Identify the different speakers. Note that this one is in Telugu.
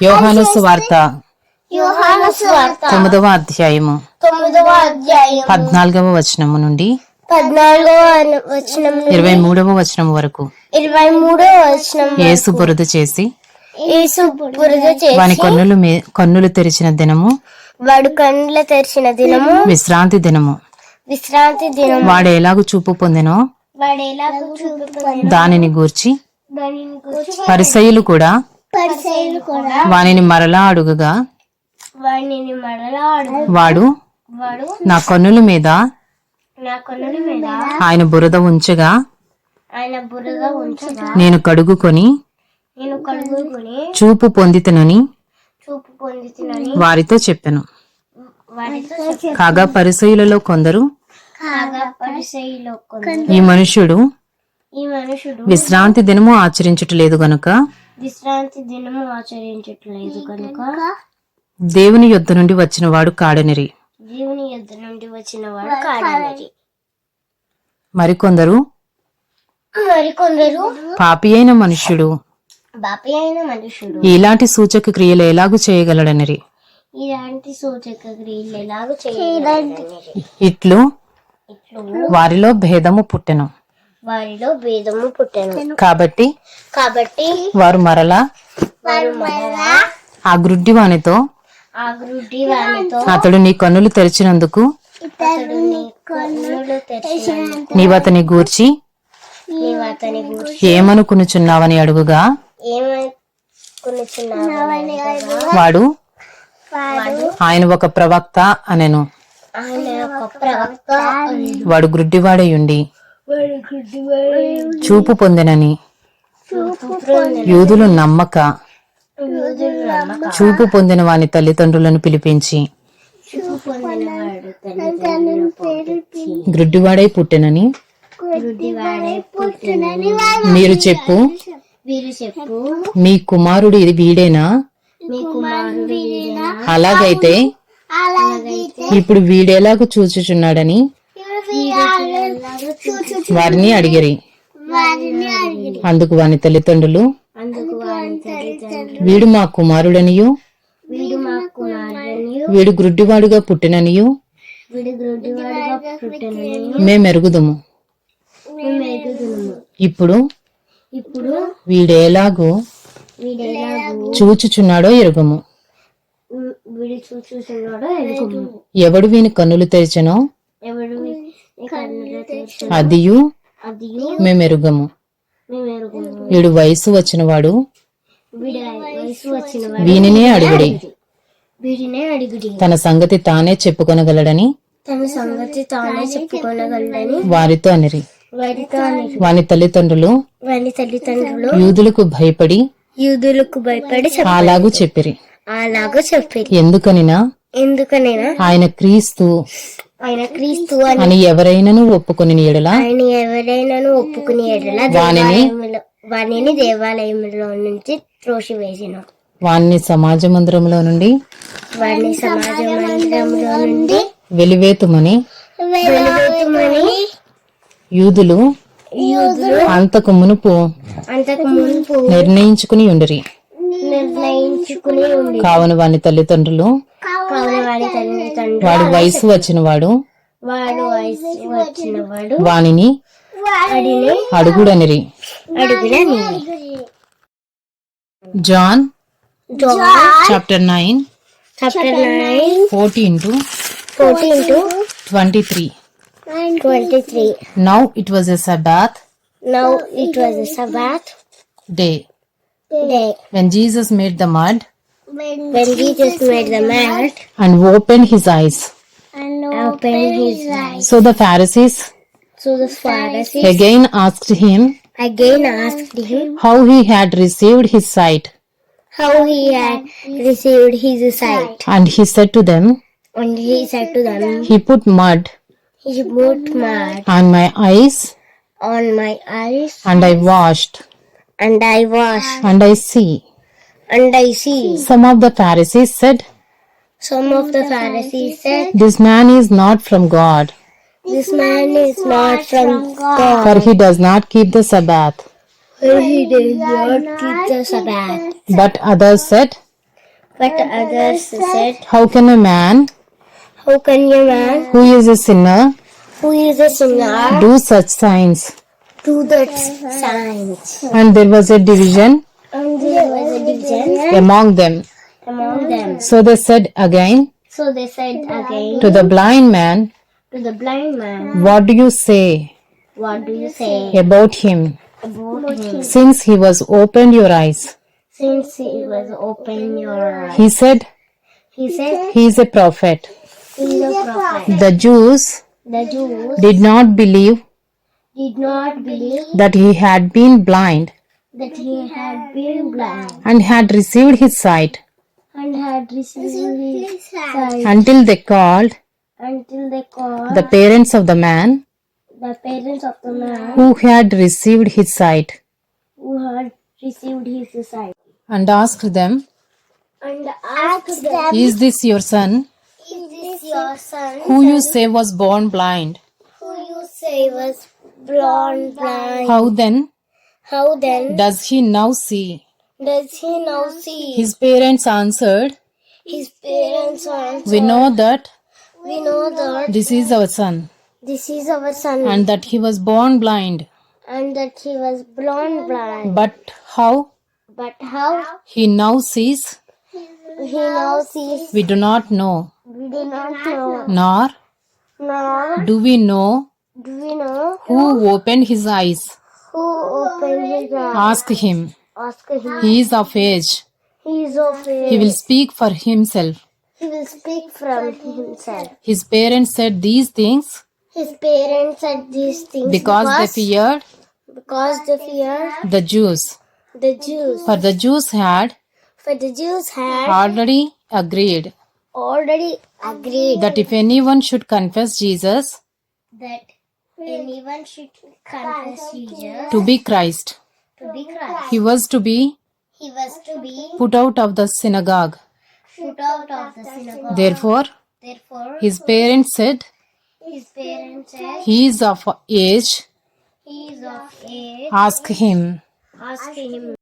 Speaker 1: యోహాను సువార్త
Speaker 2: యోహాను సువార్త
Speaker 1: తొమ్మిదవ అధ్యాయము.
Speaker 2: తొమ్మిదవ అధ్యాయం
Speaker 1: పద్నాలుగవ వచనము నుండి
Speaker 2: పద్నాలుగవ వచనం
Speaker 1: ఇరవై మూడవ వచనం వరకు
Speaker 2: ఇరవై మూడవ వచనం
Speaker 1: యేసు బురద చేసి
Speaker 2: యేసు బురద
Speaker 1: వాని
Speaker 2: చేసి
Speaker 1: కన్నులు మే- కన్నులు తెరిచిన దినము
Speaker 2: వాడు కండ్ల తెరిచిన దినము
Speaker 1: విశ్రాంతి దినము.
Speaker 2: విశ్రాంతి దినం
Speaker 1: వాడు ఎలాగు చూపు పొందెనో
Speaker 2: వాడు ఎలా చూపుకొని
Speaker 1: దానిని గూర్చి పరిసయులు కూడా వానిని మరలా అడుగగా? వాడు? నా కన్నుల మీద? ఆయన బురద ఉంచగా? నేను కడుగుకొని? చూపు పొందితనని? వారితో చెప్పాను. కాగా పరిసయులలో కొందరు? ఈ
Speaker 2: మనుషుడు
Speaker 1: విశ్రాంతి దినము ఆచరించటలేదు గనుక?
Speaker 2: విశ్రాంతి దినము ఆచరించట్లేదు కనుక
Speaker 1: దేవుని యొద్ద నుండి వచ్చిన వాడు కాడనిరి.
Speaker 2: దేవుని యుద్ధ నుండి వచ్చిన వాడు కాడనది
Speaker 1: మరికొందరు?
Speaker 2: మరికొందరు?
Speaker 1: పాపి అయిన మనుష్యుడు.
Speaker 2: బాపి అయిన మనుషుడు
Speaker 1: ఇలాంటి సూచక క్రియలు ఎలాగు చేయగలడనిరి?
Speaker 2: ఇలాంటి సూచక క్రియలు ఎలాగో
Speaker 1: ఇట్లు
Speaker 2: ఇట్లు
Speaker 1: వారిలో భేదము పుట్టెను.
Speaker 2: వారిలో భేదము పుట్టెను.
Speaker 1: కాబట్టి
Speaker 2: కాబట్టి
Speaker 1: వారు మరలా
Speaker 2: వారు మరలా
Speaker 1: ఆ గ్రుడ్డి వానితో
Speaker 2: ఆ గుడ్డి వానితో
Speaker 1: అతడు నీ కన్నులు తెరిచినందుకు
Speaker 2: నీవు అతని గురించి
Speaker 1: ఏమనుకునుచున్నావని అడుగుగా వాడు ఆయన ఒక ప్రవక్త అనెను. వాడు గ్రుడ్డివాడై ఉండి
Speaker 2: వాడు గుడ్డివాడు
Speaker 1: చూపు పొందినని. యూదులు నమ్మక. చూపు పొందిన వాని తల్లిదండ్రులను పిలిపించి గ్రుడ్డివాడై పుట్టెనని.
Speaker 2: పుట్టినని
Speaker 1: మీరు చెప్పు మీ కుమారుడు ఇది వీడేనా? అలాగైతే ఇప్పుడు వీడేలాగా చూచుచున్నాడని వారిని అడిగిరి. అందుకు వాని తల్లిదండ్రులు
Speaker 2: వారి తల్లిదండ్రులు
Speaker 1: వీడు మా కుమారుడనియు
Speaker 2: వీడు
Speaker 1: గ్రుడ్డివాడుగా పుట్టిననియు మేమెరుగుదము.
Speaker 2: మేము ఎరుగుదుము
Speaker 1: ఇప్పుడు వీడేలాగో చూచుచున్నాడో ఎరుగము. ఎవడు వీని కన్నులు తెరిచినో అదియు
Speaker 2: అది
Speaker 1: మేమెరుగము. వీడు వయసు వచ్చినవాడు వీనినే అడిగుడి. తన సంగతి తానే చెప్పుకొనగలడని
Speaker 2: తన సంగతి తానే చెప్పుకోనగలడని
Speaker 1: వారితో అనిరి. వాని తల్లిదండ్రులు
Speaker 2: వారి తల్లిదండ్రులు
Speaker 1: యూదులకు భయపడి
Speaker 2: యూదులకు భయపడి చెప్ప
Speaker 1: అలాగూ చెప్పిరి.
Speaker 2: అలాగో చెప్పేది
Speaker 1: ఎందుకనినా?
Speaker 2: ఎందుకనైనా?
Speaker 1: ఆయన క్రీస్తు
Speaker 2: ఆయన క్రీస్తు అని.
Speaker 1: ఎవరైనను ఒప్పుకొని ఎడల?
Speaker 2: ఆయన ఎవరైనాను ఒప్పుకుని ఎడల? దేవాలయములో వానిని దేవాలయంలో నుంచి త్రోసివేసిన.
Speaker 1: వాణ్ణి సమాజ మందిరంలో నుండి
Speaker 2: వారిని సమాజ మందిరంలో నుండి
Speaker 1: వెలివేతుమని
Speaker 2: వెలువెత్తుమని
Speaker 1: యూదులు అంతకు మునుపు
Speaker 2: అంతకు మునుపు
Speaker 1: నిర్ణయించుకుని ఉండిరి.
Speaker 2: నిర్ణయించుకుని
Speaker 1: కావున వాని తల్లిదండ్రులు
Speaker 2: వాడి తల్లిదండ్రులు
Speaker 1: వాడి వయసు వచ్చినవాడు.
Speaker 2: వాడు వయసు వచ్చిన వాడు
Speaker 1: వానిని
Speaker 2: వాడిని
Speaker 1: అడుగుడనిరి.
Speaker 2: అడుగున
Speaker 1: John chapter nine.
Speaker 2: Chapter nine.
Speaker 1: Fourteen to
Speaker 2: fourteen to
Speaker 1: twenty three.
Speaker 2: Twenty three.
Speaker 1: Now it was a sabbath
Speaker 2: now it was a sabbath
Speaker 1: day
Speaker 2: day
Speaker 1: when Jesus made the mud
Speaker 2: when Jesus made the mat
Speaker 1: and opened his eyes.
Speaker 2: and opened his eyes.
Speaker 1: So the Pharisees
Speaker 2: So the Pharisees
Speaker 1: again asked him
Speaker 2: again asked him
Speaker 1: how he had received his sight.
Speaker 2: how he had received his sight.
Speaker 1: And he said to them,
Speaker 2: And he said to them,
Speaker 1: He put mud
Speaker 2: He put mud
Speaker 1: on my eyes,
Speaker 2: on my eyes,
Speaker 1: and I washed,
Speaker 2: and I washed,
Speaker 1: and I see.
Speaker 2: And I see.
Speaker 1: Some of the Pharisees said,
Speaker 2: Some of the Pharisees said,
Speaker 1: This man is not from God,
Speaker 2: This man is not from God,
Speaker 1: for he does not keep the Sabbath.
Speaker 2: for he does not keep the Sabbath.
Speaker 1: But others said,
Speaker 2: But others said,
Speaker 1: How can a man
Speaker 2: How can a man
Speaker 1: who is a sinner
Speaker 2: who is a sinner
Speaker 1: do such signs?
Speaker 2: do that signs?
Speaker 1: And there was a division among them.
Speaker 2: among them.
Speaker 1: So they said again
Speaker 2: So they said again
Speaker 1: to the blind man,
Speaker 2: to the blind man,
Speaker 1: What do you say
Speaker 2: What do you say
Speaker 1: about him?
Speaker 2: about him?
Speaker 1: Since he was opened your eyes.
Speaker 2: Since he was opened your eyes.
Speaker 1: He said
Speaker 2: He said
Speaker 1: he is a prophet.
Speaker 2: he is a prophet.
Speaker 1: The Jews
Speaker 2: The Jews
Speaker 1: did not believe
Speaker 2: did not believe
Speaker 1: that he had been blind
Speaker 2: that he had been blind.
Speaker 1: And had received his sight.
Speaker 2: And had received his sight.
Speaker 1: until they called
Speaker 2: until they called
Speaker 1: the parents of the man
Speaker 2: the parents of the man
Speaker 1: who had received his sight.
Speaker 2: who had received his sight.
Speaker 1: And asked them,
Speaker 2: and asked them,
Speaker 1: Is this your son,
Speaker 2: Is this your son?
Speaker 1: Who you say was born blind?
Speaker 2: who you say was born blind?
Speaker 1: How then
Speaker 2: How then
Speaker 1: does he now see?
Speaker 2: does he now see?
Speaker 1: His parents answered,
Speaker 2: His parents answered,
Speaker 1: We know that
Speaker 2: We know that
Speaker 1: this is our son,
Speaker 2: this is our son
Speaker 1: and that he was born blind.
Speaker 2: and that he was born blind.
Speaker 1: But how
Speaker 2: But how
Speaker 1: he now sees,
Speaker 2: he now sees,
Speaker 1: we do not know,
Speaker 2: we do not know.
Speaker 1: nor
Speaker 2: Nor
Speaker 1: do we know
Speaker 2: do we know
Speaker 1: who opened his eyes.
Speaker 2: Who opened his eyes.
Speaker 1: Ask him.
Speaker 2: Ask him.
Speaker 1: He is of age.
Speaker 2: He is of age.
Speaker 1: He will speak for himself.
Speaker 2: He will speak from himself.
Speaker 1: His parents said these things
Speaker 2: His parents said these things
Speaker 1: because they feared
Speaker 2: because they feared
Speaker 1: the Jews.
Speaker 2: the Jews.
Speaker 1: For the Jews had
Speaker 2: For the Jews had
Speaker 1: already agreed
Speaker 2: already agreed
Speaker 1: that if anyone should confess Jesus
Speaker 2: that anyone should confess Jesus
Speaker 1: to be Christ,
Speaker 2: to be Christ.
Speaker 1: he was to be
Speaker 2: He was to be
Speaker 1: put out of the synagogue.
Speaker 2: put out of the synagogue.
Speaker 1: Therefore,
Speaker 2: Therefore,
Speaker 1: his parents said,
Speaker 2: his parents said,
Speaker 1: He is of age,
Speaker 2: He is of age.
Speaker 1: ask him.
Speaker 2: Ask him.